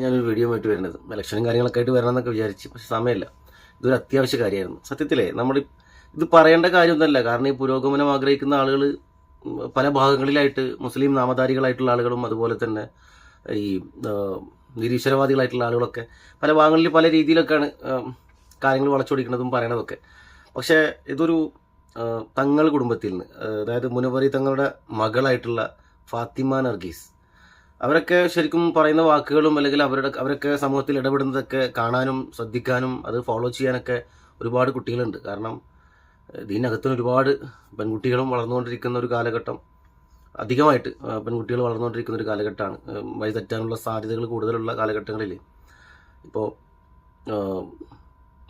ഞാനൊരു വീഡിയോ ആയിട്ട് വരുന്നത്. ഇലക്ഷനും കാര്യങ്ങളൊക്കെ ആയിട്ട് വരണം എന്നൊക്കെ വിചാരിച്ചു പക്ഷെ സമയമില്ല. ഇതൊരു അത്യാവശ്യ കാര്യമായിരുന്നു. സത്യത്തിലേ നമ്മൾ ഇത് പറയേണ്ട കാര്യമൊന്നുമല്ല. കാരണം ഈ പുരോഗമനം ആഗ്രഹിക്കുന്ന ആളുകൾ പല ഭാഗങ്ങളിലായിട്ട് മുസ്ലിം നാമധാരികളായിട്ടുള്ള ആളുകളും അതുപോലെ തന്നെ ഈ നിരീശ്വരവാദികളായിട്ടുള്ള ആളുകളൊക്കെ പല ഭാഗങ്ങളിൽ പല രീതിയിലൊക്കെയാണ് കാര്യങ്ങൾ വളച്ചൊടിക്കുന്നതും പറയണതൊക്കെ. പക്ഷേ ഇതൊരു തങ്ങൾ കുടുംബത്തിൽ നിന്ന് അതായത് മുനവറി തങ്ങളുടെ മകളായിട്ടുള്ള ഫാത്തിമ നർഗീസ് അവരൊക്കെ ശരിക്കും പറയുന്ന വാക്കുകളും അല്ലെങ്കിൽ അവരുടെ അവരൊക്കെ സമൂഹത്തിൽ ഇടപെടുന്നതൊക്കെ കാണാനും ശ്രദ്ധിക്കാനും അത് ഫോളോ ചെയ്യാനൊക്കെ ഒരുപാട് കുട്ടികളുണ്ട്. കാരണം ഏഹ് ഇതിനകത്തിന് ഒരുപാട് പെൺകുട്ടികളും വളർന്നുകൊണ്ടിരിക്കുന്ന ഒരു കാലഘട്ടം അധികമായിട്ട് പെൺകുട്ടികൾ വളർന്നുകൊണ്ടിരിക്കുന്ന ഒരു കാലഘട്ടമാണ്. ഏഹ് വഴി തെറ്റാനുള്ള സാധ്യതകൾ കൂടുതലുള്ള കാലഘട്ടങ്ങളിൽ ഇപ്പോൾ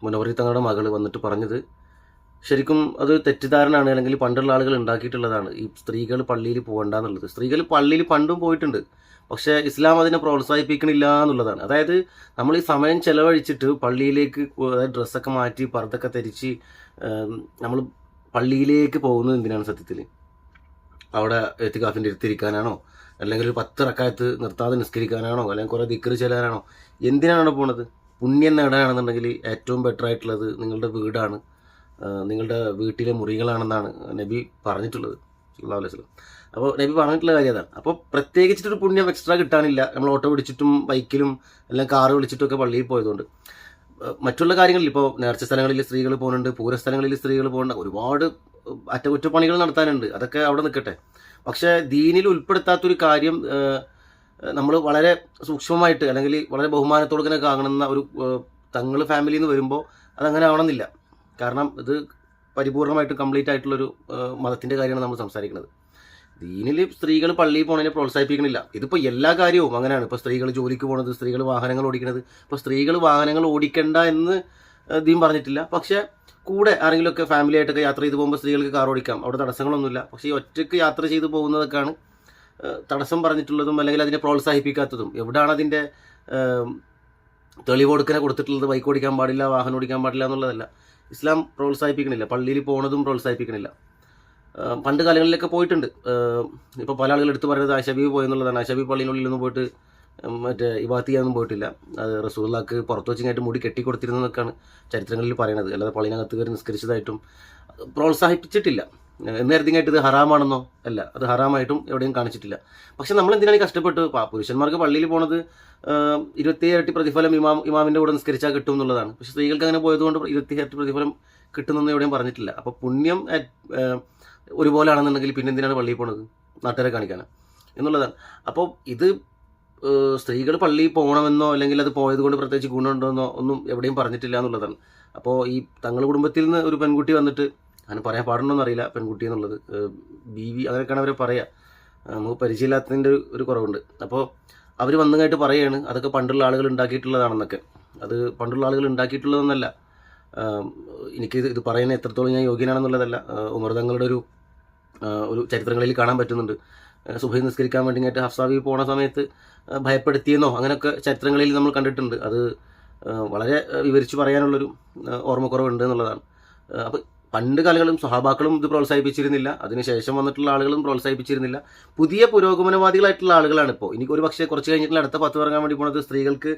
മുനവറി തങ്ങളുടെ മകൾ വന്നിട്ട് പറഞ്ഞത് ശരിക്കും അത് തെറ്റിദ്ധാരണയാണ് അല്ലെങ്കിൽ പണ്ടുള്ള ആളുകൾ ഉണ്ടാക്കിയിട്ടുള്ളതാണ്. ഈ സ്ത്രീകൾ പള്ളിയിൽ പോകണ്ട എന്നുള്ളത്. സ്ത്രീകൾ പള്ളിയിൽ പണ്ടും പോയിട്ടുണ്ട്. പക്ഷേ ഇസ്ലാം അതിനെ പ്രോത്സാഹിപ്പിക്കണില്ല എന്നുള്ളതാണ്. അതായത് നമ്മൾ ഈ സമയം ചെലവഴിച്ചിട്ട് പള്ളിയിലേക്ക് അതായത് ഡ്രസ്സൊക്കെ മാറ്റി പർദ്ദൊക്കെ ധരിച്ച് നമ്മൾ പള്ളിയിലേക്ക് പോകുന്നത് എന്തിനാണ് സത്യത്തിൽ? അവിടെ എത്തിക്കാഫിന്റെ അടുത്തിരിക്കാനാണോ? അല്ലെങ്കിൽ ഒരു പത്ത് റക്കായത്ത് നിർത്താതെ നിസ്കരിക്കാനാണോ? അല്ലെങ്കിൽ കുറേ ദിക്കറ് ചെല്ലാനാണോ? എന്തിനാണ് പോണത്? പുണ്യം നേടാനാണെന്നുണ്ടെങ്കിൽ ഏറ്റവും ബെറ്റർ ആയിട്ടുള്ളത് നിങ്ങളുടെ വീടാണ്. നിങ്ങളുടെ വീട്ടിലെ മുറികളാണെന്നാണ് നബി പറഞ്ഞിട്ടുള്ളത്. അലൈഹി സ്വലം അപ്പോൾ നബി പറഞ്ഞിട്ടുള്ള കാര്യം അതാണ്. അപ്പോൾ പ്രത്യേകിച്ചിട്ടൊരു പുണ്യം എക്സ്ട്രാ കിട്ടാനില്ല. നമ്മൾ ഓട്ടോ പിടിച്ചിട്ടും ബൈക്കിലും എല്ലാം കാറ് വിളിച്ചിട്ടും ഒക്കെ പള്ളിയിൽ പോയതുകൊണ്ട്. മറ്റുള്ള കാര്യങ്ങളിൽ ഇപ്പോൾ നേർച്ച സ്ഥലങ്ങളിൽ സ്ത്രീകൾ പോകുന്നുണ്ട് പൂര സ്ഥലങ്ങളിൽ സ്ത്രീകൾ പോകുന്നുണ്ട് ഒരുപാട് അറ്റകുറ്റപ്പണികൾ നടത്താനുണ്ട്. അതൊക്കെ അവിടെ നിൽക്കട്ടെ. പക്ഷേ ദീനിൽ ഉൾപ്പെടുത്താത്തൊരു കാര്യം നമ്മൾ വളരെ സൂക്ഷ്മമായിട്ട് അല്ലെങ്കിൽ വളരെ ബഹുമാനത്തോടെ തന്നെ കാണുന്ന ഒരു തങ്ങൾ ഫാമിലിയിൽ നിന്ന് വരുമ്പോൾ അതങ്ങനെ ആവണമെന്നില്ല. കാരണം ഇത് പരിപൂർണമായിട്ട് കംപ്ലീറ്റ് ആയിട്ടുള്ളൊരു മതത്തിന്റെ കാര്യമാണ് നമ്മൾ സംസാരിക്കുന്നത്. ദീനിൽ സ്ത്രീകൾ പള്ളിയിൽ പോണതിനെ പ്രോത്സാഹിപ്പിക്കണില്ല. ഇതിപ്പോൾ എല്ലാ കാര്യവും അങ്ങനെയാണ്. ഇപ്പോൾ സ്ത്രീകൾ ജോലിക്ക് പോകുന്നത് സ്ത്രീകൾ വാഹനങ്ങൾ ഓടിക്കുന്നത് ഇപ്പോൾ സ്ത്രീകൾ വാഹനങ്ങൾ ഓടിക്കണ്ട എന്ന് ദീൻ പറഞ്ഞിട്ടില്ല. പക്ഷേ കൂടെ ആരെങ്കിലുമൊക്കെ ഫാമിലി ആയിട്ടൊക്കെ യാത്ര ചെയ്ത് പോകുമ്പോൾ സ്ത്രീകൾക്ക് കാർ ഓടിക്കാം. അവിടെ തടസ്സങ്ങളൊന്നുമില്ല. പക്ഷേ ഈ ഒറ്റയ്ക്ക് യാത്ര ചെയ്ത് പോകുന്നതൊക്കെയാണ് തടസ്സം പറഞ്ഞിട്ടുള്ളതും അല്ലെങ്കിൽ അതിനെ പ്രോത്സാഹിപ്പിക്കാത്തതും. എവിടെയാണ് അതിന്റെ തെളിവ് കൊടുക്കനെ കൊടുത്തിട്ടുള്ളത് ബൈക്ക് ഓടിക്കാൻ പാടില്ല വാഹനം ഓടിക്കാൻ പാടില്ല എന്നുള്ളതല്ല. ഇസ്ലാം പ്രോത്സാഹിപ്പിക്കണില്ല. പള്ളിയിൽ പോണതും പ്രോത്സാഹിപ്പിക്കണില്ല പണ്ട് കാലങ്ങളിലൊക്കെ പോയിട്ടുണ്ട്. ഇപ്പോൾ പല ആളുകൾ എടുത്തു പറയുന്നത് അഷബി പോയെന്നുള്ളതാണ്. അഷബി പള്ളിയിലുള്ളിലൊന്നും പോയിട്ട് മറ്റേ ചെയ്യാനൊന്നും പോയിട്ടില്ല. അത് റസൂള്ളാക്ക് പുറത്ത് വെച്ചിങ്ങായിട്ട് മുടി കെട്ടിക്കൊടുത്തിരുന്നതൊക്കെയാണ് ചരിത്രങ്ങളിൽ പറയുന്നത് അല്ലാതെ പള്ളിനകത്ത് കയറി നിസ്കരിച്ചതായിട്ടും പ്രോത്സാഹിപ്പിച്ചിട്ടില്ല. ഏഹ് ഇത് ഹറാമാണെന്നോ അല്ല അത് ഹറാമായിട്ടും എവിടെയും കാണിച്ചിട്ടില്ല. പക്ഷെ നമ്മൾ എന്തിനാണ് കഷ്ടപ്പെട്ട് പുരുഷന്മാർക്ക് പള്ളിയിൽ പോണത് ഇരുപത്തി ഇരട്ടി പ്രതിഫലം ഇമാം ഇമാമിന്റെ കൂടെ നിസ്കരിച്ചാൽ കിട്ടും എന്നുള്ളതാണ്. പക്ഷെ സ്ത്രീകൾക്ക് അങ്ങനെ പോയതുകൊണ്ട് ഇരുപത്തിയേഴ് ഇരട്ടി പ്രതിഫലം കിട്ടുന്നെന്ന് എവിടെയും പറഞ്ഞിട്ടില്ല. അപ്പോൾ പുണ്യം ഒരുപോലാണെന്നുണ്ടെങ്കിൽ പിന്നെ എന്തിനാണ് പള്ളിയിൽ പോണത്? നാട്ടുകാരെ കാണിക്കാനാണ് എന്നുള്ളതാണ്. അപ്പോൾ ഇത് സ്ത്രീകൾ പള്ളിയിൽ പോകണമെന്നോ അല്ലെങ്കിൽ അത് പോയത് കൊണ്ട് പ്രത്യേകിച്ച് ഗുണമുണ്ടോയെന്നോ ഒന്നും എവിടെയും പറഞ്ഞിട്ടില്ല എന്നുള്ളതാണ്. അപ്പോൾ ഈ തങ്ങളുടെ കുടുംബത്തിൽ നിന്ന് ഒരു പെൺകുട്ടി വന്നിട്ട് അങ്ങനെ പറയാൻ പാടുണ്ടോയെന്ന് അറിയില്ല പെൺകുട്ടി എന്നുള്ളത്. ബി വി അങ്ങനെയൊക്കെയാണ് അവർ പറയുക നമുക്ക് പരിചയമില്ലാത്തതിന്റെ ഒരു- കുറവുണ്ട്. അപ്പോൾ അവർ വന്നതായിട്ട് പറയുകയാണ് അതൊക്കെ പണ്ടുള്ള ആളുകൾ ഉണ്ടാക്കിയിട്ടുള്ളതാണെന്നൊക്കെ. അത് പണ്ടുള്ള ആളുകൾ ഉണ്ടാക്കിയിട്ടുള്ളതെന്നല്ല. എനിക്ക് ഇത് പറയുന്ന എത്രത്തോളം ഞാൻ യോഗ്യനാണെന്നുള്ളതല്ല. ഉമർദങ്ങളുടെ ഒരു ഒരു ചരിത്രങ്ങളിൽ കാണാൻ പറ്റുന്നുണ്ട്. ആ, സുബഹി നിസ്കരിക്കാൻ വേണ്ടി ഇങ്ങോട്ട് ഹഫ്സാബി പോണ സമയത്ത് ഭയപ്പെടുത്തിയെന്നോ അങ്ങനെയൊക്കെ ചരിത്രങ്ങളിൽ നമ്മൾ കണ്ടിട്ടുണ്ട്. അത് വളരെ വിവരിച്ച് പറയാനുള്ളൊരു ഓർമ്മക്കുറവുണ്ട് എന്നുള്ളതാണ്. അപ്പോൾ പണ്ട് കാലങ്ങളും സഹാബാക്കളും ഇത് പ്രോത്സാഹിപ്പിച്ചിരുന്നില്ല. അതിനുശേഷം വന്നിട്ടുള്ള ആളുകളും പ്രോത്സാഹിപ്പിച്ചിരുന്നില്ല. പുതിയ പുരോഗമനവാദികളായിട്ടുള്ള ആളുകളാണ് ഇപ്പോൾ എനിക്ക് ഒരു പക്ഷേ കുറച്ച് കഴിഞ്ഞിട്ടുള്ള അടുത്ത പത്ത് ഇറങ്ങാൻ വേണ്ടി പോണത് സ്ത്രീകൾക്ക്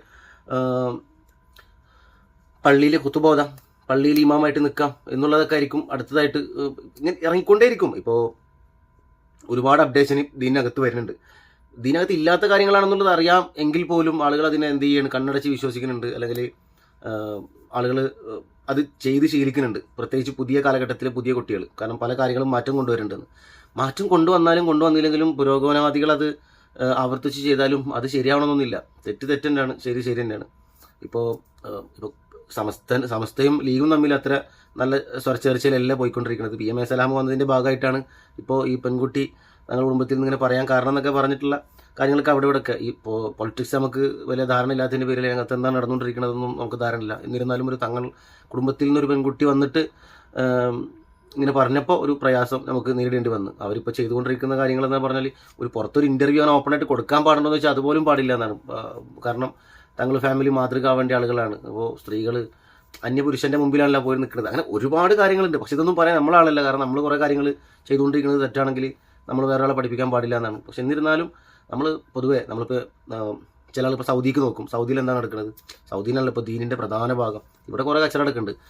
പള്ളിയിലെ കുത്തുബോധം പള്ളിയിൽ ഇമാമായിട്ട് നിൽക്കാം എന്നുള്ളതൊക്കെ ആയിരിക്കും അടുത്തതായിട്ട് ഇങ്ങനെ ഇറങ്ങിക്കൊണ്ടേയിരിക്കും. ഇപ്പോൾ ഒരുപാട് അപ്ഡേഷൻ ഇതിനകത്ത് വരുന്നുണ്ട്. ഇതിനകത്ത് ഇല്ലാത്ത കാര്യങ്ങളാണെന്നുള്ളത് അറിയാം. എങ്കിൽ പോലും ആളുകൾ അതിനെ എന്ത് ചെയ്യാണ്? കണ്ണടച്ച് വിശ്വസിക്കുന്നുണ്ട്. അല്ലെങ്കിൽ ആളുകൾ അത് ചെയ്ത് ശീലിക്കുന്നുണ്ട്. പ്രത്യേകിച്ച് പുതിയ കാലഘട്ടത്തിലെ പുതിയ കുട്ടികൾ. കാരണം പല കാര്യങ്ങളും മാറ്റം കൊണ്ടുവരേണ്ടത് മാറ്റം കൊണ്ടുവന്നാലും കൊണ്ടുവന്നില്ലെങ്കിലും പുരോഗമനവാദികൾ അത് ആവർത്തിച്ച് ചെയ്താലും അത് ശരിയാവണമെന്നൊന്നുമില്ല. തെറ്റ് തെറ്റ് തന്നെയാണ് ശരി ശരി തന്നെയാണ്. ഇപ്പോൾ ഇപ്പോൾ സമസ്ത സമസ്തയും ലീഗും തമ്മിൽ അത്ര നല്ല സ്വരച്ചേർച്ചയിലല്ല പോയിക്കൊണ്ടിരിക്കുന്നത്. പി എം എ സലാം വന്നതിന്റെ ഭാഗമായിട്ടാണ് ഇപ്പോൾ ഈ പെൺകുട്ടി ഞങ്ങളുടെ കുടുംബത്തിൽ നിന്ന് ഇങ്ങനെ പറയാൻ കാരണം എന്നൊക്കെ പറഞ്ഞിട്ടുള്ള കാര്യങ്ങളൊക്കെ അവിടെ ഇവിടെയൊക്കെ. ഈ പൊളിറ്റിക്സ് നമുക്ക് വലിയ ധാരണ ഇല്ലാത്തതിന്റെ പേരിൽ രംഗത്ത് എന്താണ് നടന്നുകൊണ്ടിരിക്കുന്നതെന്നും നമുക്ക് ധാരണയില്ല എന്നിരുന്നാലും ഒരു തങ്ങൾ കുടുംബത്തിൽ നിന്നൊരു പെൺകുട്ടി വന്നിട്ട് ഇങ്ങനെ പറഞ്ഞപ്പോൾ ഒരു പ്രയാസം നമുക്ക് നേരിടേണ്ടി വന്നു. അവരിപ്പോൾ ചെയ്തുകൊണ്ടിരിക്കുന്ന കാര്യങ്ങൾ എന്ന് പറഞ്ഞാൽ ഒരു പുറത്തൊരു ഇന്റർവ്യൂ ആണ് ഓപ്പണായിട്ട് കൊടുക്കാൻ പാടുണ്ടോ എന്ന് വെച്ചാൽ അതുപോലും പാടില്ല എന്നാണ്. കാരണം തങ്ങൾ ഫാമിലി മാതൃക ആവേണ്ട ആളുകളാണ്. അപ്പോൾ സ്ത്രീകൾ അന്യപുരുഷന്റെ മുമ്പിലാണല്ലോ പോയി നിൽക്കുന്നത്. അങ്ങനെ ഒരുപാട് കാര്യങ്ങളുണ്ട്. പക്ഷെ ഇതൊന്നും പറയാൻ നമ്മളാളല്ല. കാരണം നമ്മൾ കുറേ കാര്യങ്ങൾ ചെയ്തുകൊണ്ടിരിക്കുന്നത് തെറ്റാണെങ്കിൽ നമ്മൾ വേറെ ആളെ പഠിപ്പിക്കാൻ പാടില്ല എന്നാണ്. പക്ഷെ എന്നിരുന്നാലും നമ്മൾ പൊതുവേ നമ്മളിപ്പോൾ ചില ആളിപ്പോൾ സൗദിക്ക് നോക്കും. സൗദിയിൽ എന്താണ് നടക്കുന്നത്? സൗദിയിലാണ് ഇപ്പോൾ ദീനിന്റെ പ്രധാന ഭാഗം. ഇവിടെ കുറേ കച്ചറ നടക്കുന്നുണ്ട്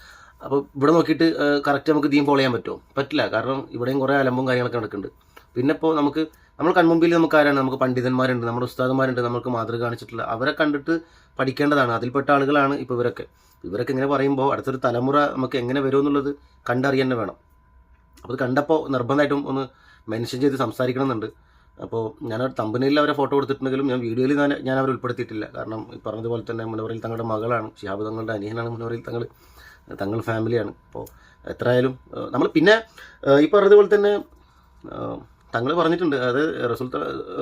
അപ്പോൾ ഇവിടെ നോക്കിയിട്ട് കറക്റ്റ് നമുക്ക് ദീൻ ഫോളോ ചെയ്യാൻ പറ്റുമോ? പറ്റില്ല. കാരണം ഇവിടെയും കുറേ അലമ്പും കാര്യങ്ങളൊക്കെ നടക്കുന്നുണ്ട്. പിന്നെ ഇപ്പോൾ നമുക്ക് നമ്മൾ കൺമുമ്പിൽ നമുക്ക് ആരാണ്? നമുക്ക് പണ്ഡിതന്മാരുണ്ട് നമ്മുടെ ഉസ്താദന്മാരുണ്ട് നമുക്ക് മാതൃക കാണിച്ചിട്ടുള്ള. അവരെ കണ്ടിട്ട് പഠിക്കേണ്ടതാണ്. അതിൽപ്പെട്ട ആളുകളാണ് ഇപ്പോൾ ഇവരൊക്കെ. ഇവരൊക്കെ ഇങ്ങനെ പറയുമ്പോൾ അടുത്തൊരു തലമുറ നമുക്ക് എങ്ങനെ വരുമെന്നുള്ളത് കണ്ടറിയാൻ വേണം. അപ്പോൾ കണ്ടപ്പോൾ നിർബന്ധമായിട്ടും ഒന്ന് മെൻഷൻ ചെയ്ത് സംസാരിക്കണം എന്നുണ്ട്. അപ്പോൾ ഞാൻ തമ്പനിയിൽ അവരെ ഫോട്ടോ കൊടുത്തിട്ടുണ്ടെങ്കിലും ഞാൻ വീഡിയോയിൽ ഞാൻ അവരെ ഉൾപ്പെടുത്തിയിട്ടില്ല. കാരണം ഈ പറഞ്ഞതുപോലെ തന്നെ മുനവറിൽ തങ്ങളുടെ മകളാണ്. ഷിഹാബ് തങ്ങളുടെ അനിയനാണ് മുനവറിൽ തങ്ങൾ തങ്ങൾ ഫാമിലിയാണ് അപ്പോൾ എത്രയായാലും നമ്മൾ പിന്നെ ഈ പറഞ്ഞതുപോലെ തന്നെ തങ്ങൾ പറഞ്ഞിട്ടുണ്ട്. അത് റസുൽ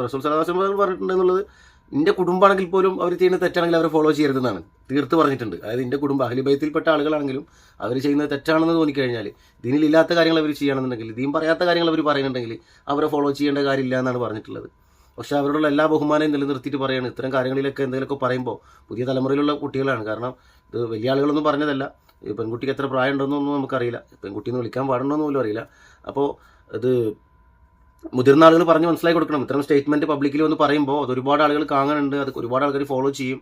റസൂൽ സലാഹം പറഞ്ഞിട്ടുണ്ട് എന്നുള്ളത് എന്റെ കുടുംബമാണെങ്കിൽ പോലും അവർ ചെയ്യുന്ന തെറ്റാണെങ്കിൽ അവരെ ഫോളോ ചെയ്യരുതെന്നാണ്. തീർത്ത് പറഞ്ഞിട്ടുണ്ട്. അതായത് എന്റെ കുടുംബം അഹ്ലിബൈത്തിൽപ്പെട്ട ആളുകളാണെങ്കിലും അവർ ചെയ്യുന്നത് തെറ്റാണെന്ന് തോന്നിക്കഴിഞ്ഞാൽ ഇതിനില്ലാത്ത കാര്യങ്ങൾ അവർ ചെയ്യണമെന്നുണ്ടെങ്കിൽ ദീം പറയാത്ത കാര്യങ്ങൾ അവർ പറയുന്നുണ്ടെങ്കിൽ അവരെ ഫോളോ ചെയ്യേണ്ട കാര്യമില്ല എന്നാണ് പറഞ്ഞിട്ടുള്ളത്. പക്ഷേ അവരോടുള്ള എല്ലാ ബഹുമാനവും നിലനിർത്തിയിട്ട് പറയുകയാണ് ഇത്തരം കാര്യങ്ങളിലൊക്കെ എന്തെങ്കിലുമൊക്കെ പറയുമ്പോൾ പുതിയ തലമുറയിലുള്ള കുട്ടികളാണ്. കാരണം ഇത് വലിയ ആളുകളൊന്നും പറഞ്ഞതല്ല. പെൺകുട്ടിക്ക് എത്ര പ്രായം ഉണ്ടെന്നൊന്നും നമുക്കറിയില്ല. പെൺകുട്ടിയെന്ന് വിളിക്കാൻ പാടുണ്ടോന്ന് പോലും അറിയില്ല. അപ്പോൾ ഇത് മുതിർന്ന ആളുകൾ പറഞ്ഞ് മനസ്സിലാക്കി കൊടുക്കണം. ഇത്തരം സ്റ്റേറ്റ്മെന്റ് പബ്ലിക്കിൽ വന്ന് പറയുമ്പോൾ അത് ഒരുപാട് ആളുകൾ കാണുന്നുണ്ട് അത് ഒരുപാട് ആൾക്കാർ ഫോളോ ചെയ്യും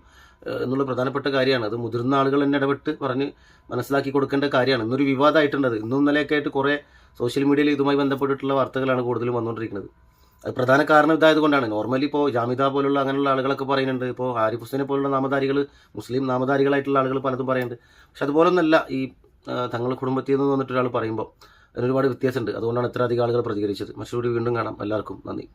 എന്നുള്ള പ്രധാനപ്പെട്ട കാര്യമാണ്. അത് മുതിർന്ന ആളുകൾ തന്നെ ഇടപെട്ട് പറഞ്ഞ് മനസ്സിലാക്കി കൊടുക്കേണ്ട കാര്യമാണ്. ഇന്നൊരു വിവാദമായിട്ടുണ്ട് അത്. ഇന്നും ഇന്നലെയൊക്കെ ആയിട്ട് കുറേ സോഷ്യൽ മീഡിയയിൽ ഇതുമായി ബന്ധപ്പെട്ടിട്ടുള്ള വാർത്തകളാണ് കൂടുതലും വന്നുകൊണ്ടിരിക്കുന്നത് അത് പ്രധാന കാരണം ഇതായതുകൊണ്ടാണ്. നോർമലി ഇപ്പോൾ ജാമിദ പോലുള്ള അങ്ങനെയുള്ള ആളുകളൊക്കെ പറയുന്നുണ്ട്. ഇപ്പോൾ ആരിഫ് ഹുസൈനെ പോലുള്ള നാമധാരികൾ മുസ്ലിം നാമധാരികളായിട്ടുള്ള ആളുകൾ പലതും പറയുന്നുണ്ട്. പക്ഷെ അതുപോലൊന്നല്ല ഈ തങ്ങളുടെ കുടുംബത്തിൽ നിന്ന് വന്നിട്ട് ഒരാൾ പറയുമ്പോൾ അതിനൊരുപാട് വ്യത്യാസമുണ്ട്. അതുകൊണ്ടാണ് ഇത്ര അധികം ആളുകൾ പ്രതികരിച്ചത്. മറ്റൊരു വീണ്ടും കാണാം. എല്ലാവർക്കും നന്ദി.